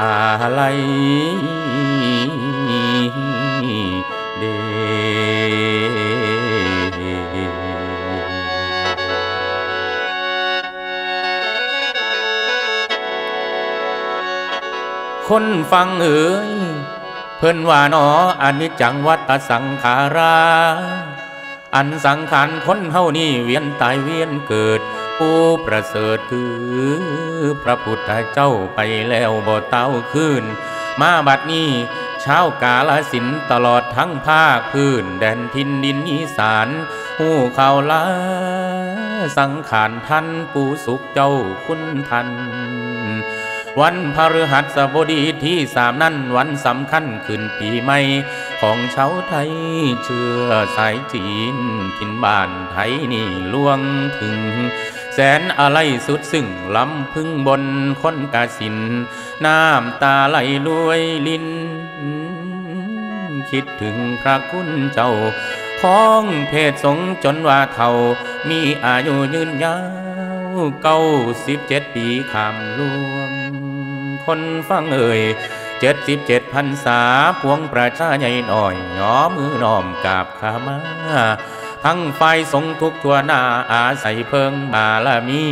อะไรเดคนฟังเอ๋ยเพิ่นว่าหนออันนิจังวัตสังขารา อันสังขารคนเฮานี่เวียนตายเวียนเกิด ผู้ประเสริฐคือพระพุทธเจ้าไปแล้วบ่เต้าขึ้น มาบัดนี้ชาวกาลสินตลอดทั้งภาคพื้น แดนทินดินอีสานหูข่าลาสังขารท่านปูสุขเจ้าคุณทันวันพฤหัสบดีที่สามนั้นวันสำคัญขึ้นปีใหม่ ของชาวไทยเชื้อสายจีนทินบ้านไทยนี่ล่วงถึง แสนอะไรสุดซึ่งลำพึ่งบนคนกาสิน น้ำตาไหลลวยลิน คิดถึงพระคุณเจ้าของเพศสงจนว่าเท่า มีอายุยืนยาวเก้าสิบเจ็ดปีขามล่วง คนฟังเอ่ยเจ็ดสิบเจ็ดพันษาพวงประชาใหญ่หน่อยหยอมือน้อมกราบขามา ทั้งฝ่ายสงทุกทั่วหน้าอาศัยเพิงบารมี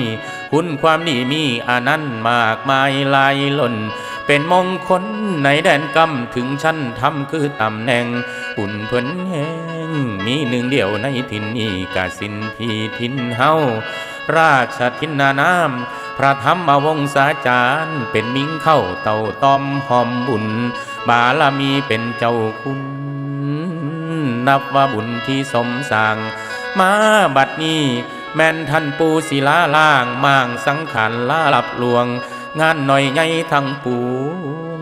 คุณความดีมีอานันต์มากมายหลายล้นเป็นมงคลในแดนกำถึงชั้นทำคือตำแหน่งอุ่นเพิ่นแห้งมีหนึ่งเดียวในทินนี้กาสินพีทินเฮาราชทินนานามพระธรรมวงศาจารย์เป็นมิงเข้าเต่าตอมหอมบุญ บารมีเป็นเจ้าคุณ นับว่าบุญที่สมสร้างมาบัดนี้ แม่นท่านปูศิลาล่างม่างสังขารลาลับลวง งานหน่อยใหญ่ทั้งปู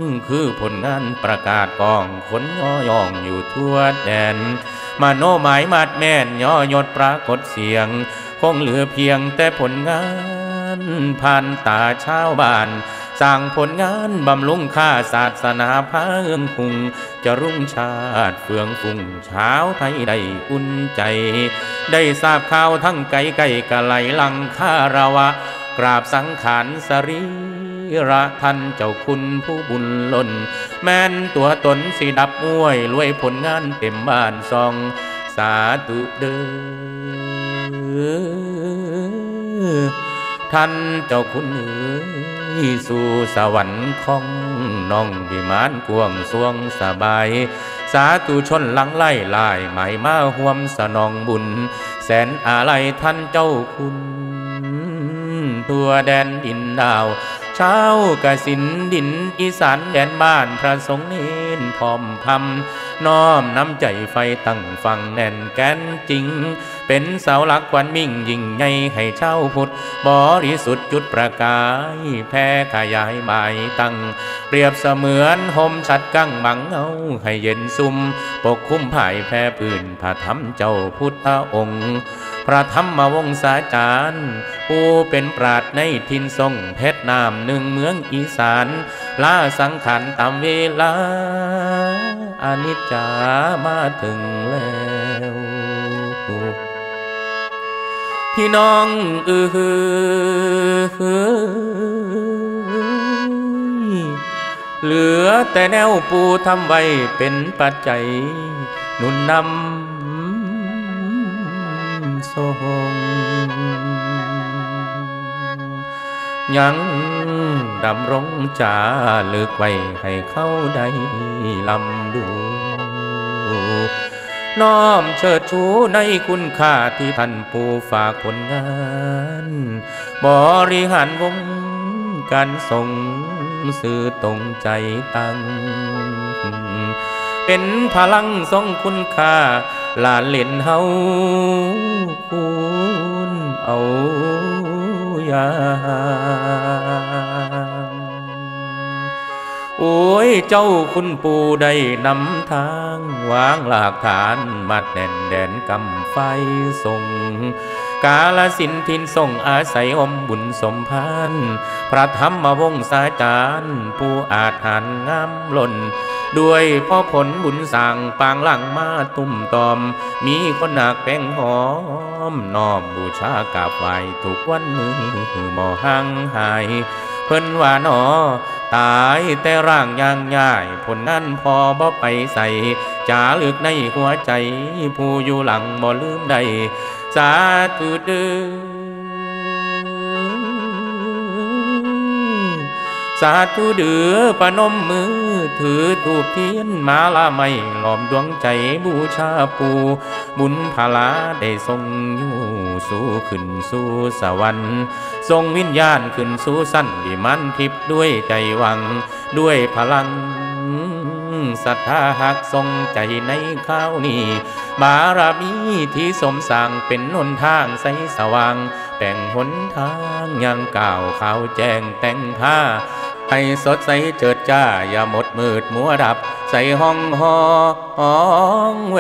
งคือผลงานประกาศกองคนย่อย่องอยู่ทั่วแดน มาโนหมายมาดแม่นย่อยดปรากฏเสียง คงเหลือเพียงแต่ผลงานผ่านตาชาวบ้าน สร้างผลงานบำรุงค่าศาสนาพาเอื้องคุงจะรุ่งชาติเฟืองฟุ้งเช้าไทยได้อุ่นใจ ได้ทราบข่าวทั้งไกลไกลกะไหลลังคาราวะ กราบสังขารสรีระท่านเจ้าคุณผู้บุญล้น แม่นตัวตนสีดับมวยรวยผลงานเต็มบ้านซอง สาธุเด้อ ท่านเจ้าคุณเอ๋ยสู่สวรรค์ของน้องวิมานกวงสวงสบาย สาธุชนหลังไล่ลายหมายมาห่วมสนองบุญ แสนอาลัยท่านเจ้าคุณทั่วแดนดินดาวเช้ากสินดินอีสานแดนบ้านพระสงฆ์เน้นพร้อมพำน้อมน้ำใจไฟตั้งฟังแน่นแกนจริง เป็นเสาหลักควันมิ่งยิ่งใหญ่ให้เช่าพุทธบริสุทธิ์จุดประกาย แพ้ขยายหมายตั้ง เปรียบเสมือนห่มชัดกั้งบังเอาให้เย็นซุ่มปกคุ้มภายแพ้ปืนพระธรรมเจ้าพุทธองค์พระธรรมวงศาจารย์ ผู้เป็นปราดในทินทรงเพชรนามหนึ่งเมืองอีสานลาสังขารตามเวลาอานิจจามาถึงแล้ว พี่น้องเออเหลือแต่แนวปูทำไว้เป็นปัจจัยหนุนนำทรงยังดำรงจาลึกไว้ให้เข้าได้ลำดู น้อมเชิดชูในคุณค่าที่ท่านผู้ฝากผลงาน บริหารวงการส่งสื่อตรงใจตั้ง เป็นพลังทรงคุณค่าลานเล่นเฮาคุณเอาอยา โอ้ยเจ้าคุณปู่ได้นำทางวางหลักฐานมัดแน่นแดนกำไฟส่ง กาลสินทินส่งอาศัยอมบุญสมพานพระธรรมวงศาจารย์ผู้อาจหันงามล้นด้วยพ่อผลบุญสั่งปางหลังมาตุ่มตอม มีคนหนักแป้งหอมน้อมบูชากราบไหวทุกวันมือบ่ห่างหาย เพิ่นว่าหนอ ตายแต่ร่างย่างย่ายผลนั้นพอบ่ไปใส่จาลึกในหัวใจ ผู้อยู่หลังบ่ลืมใดสาธุเด้อ สาธุเดือปนมมือ ถือตูบเทียนมาลาไม่หลอมดวงใจบูชาปูบุญพลาได้ทรงอยู่สู่ขึ้นสู่สวรรค์ทรงวิญญาณขึ้นสู่สั้นวิมันทิพด้วยใจหวัง ด้วยพลังศรัทธาหักทรงใจในข้าวนี้บารมีที่สมสร้างเป็นหนทางใสสว่าง แต่งหนทางยังก่าวขาวแจ้งแต่งผ้า ให้สดใสเจิดจ้า อย่าหมดมืดมัวดับ ใส่ห้องหอองแว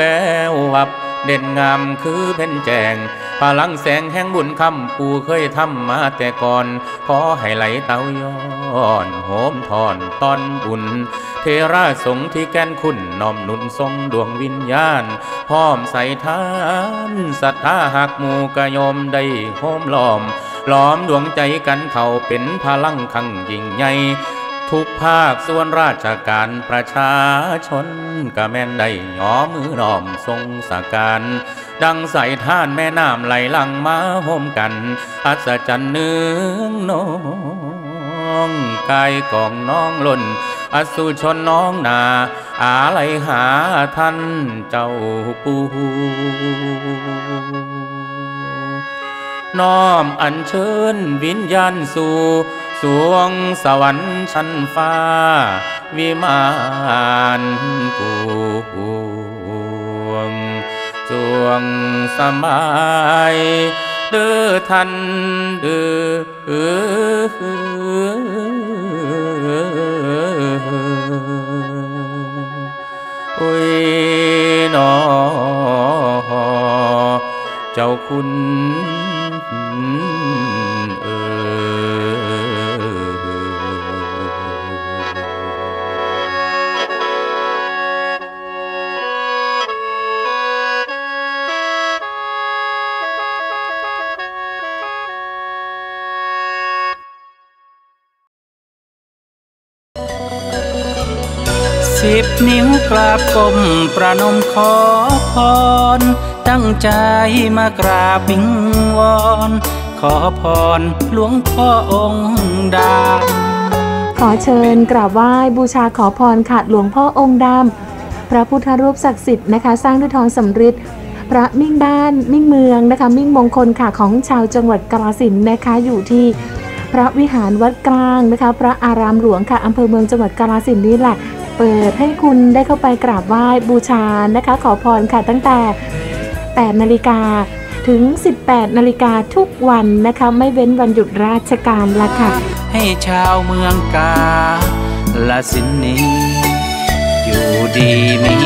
ววับ เด่นงามคือเพ่นแจงพลังแสงแห่งบุญคำปูเคยทำมาแต่ก่อน ขอให้ไหลเต้าย้อนโหมทอนตอนบุญ เทราสงที่แกนคุณน้อมนุนทรงดวงวิญญาณ พร้อมใส่ทานศรัทธาหักหมูกระยมได้โฮมล้อม ล้อมดวงใจกันเขาเป็นพลังขังยิ่งใหญ่ทุกภาคส่วนราชการประชาชนกะแม่นได้หยอมือน้อมทรงสาการ ดังใส่ท่านแม่น้ำไหลหลังมาโฮมกัน อัศจรรย์เนืองน้องกายกองน้องล่นอสุชนน้องนา อาไหลหาท่านเจ้าปู น้อมอัญเชิญวิญญาณสู่สวงสวรรค์ชั้นฟ้า วิมานกูวงจวงสบายเด้อท่นเด้อโอ้ยหนอเจ้าคุณเออสิบนิ้วกราบก้มประนมขอพร ตั้งใจมากราบวิงวอน ขอพรหลวงพ่อองค์ดำขอเชิญกราบไหว้บูชาขอพรค่ะหลวงพ่อองค์ดำพระพุทธรูปศักดิ์สิทธิ์นะคะ สร้างด้วยทองสำริดพระมิ่งบ้านมิ่งเมืองนะคะ มิ่งมงคลค่ะของชาวจังหวัดกาฬสินธุ์นะคะอยู่ที่พระวิหารวัดกลางนะคะ พระอารามหลวงค่ะอำเภอเมืองจังหวัดกาฬสินธุ์นี่แหละ เปิดให้คุณได้เข้าไปกราบไหว้บูชานะคะ ขอพรค่ะตั้งแต่ 8 นาฬิกาถึง 18 นาฬิกาทุกวันนะคะ ไม่เว้นวันหยุดราชการละค่ะ ให้ชาวเมืองกาลสินนี้ อยู่ดีมี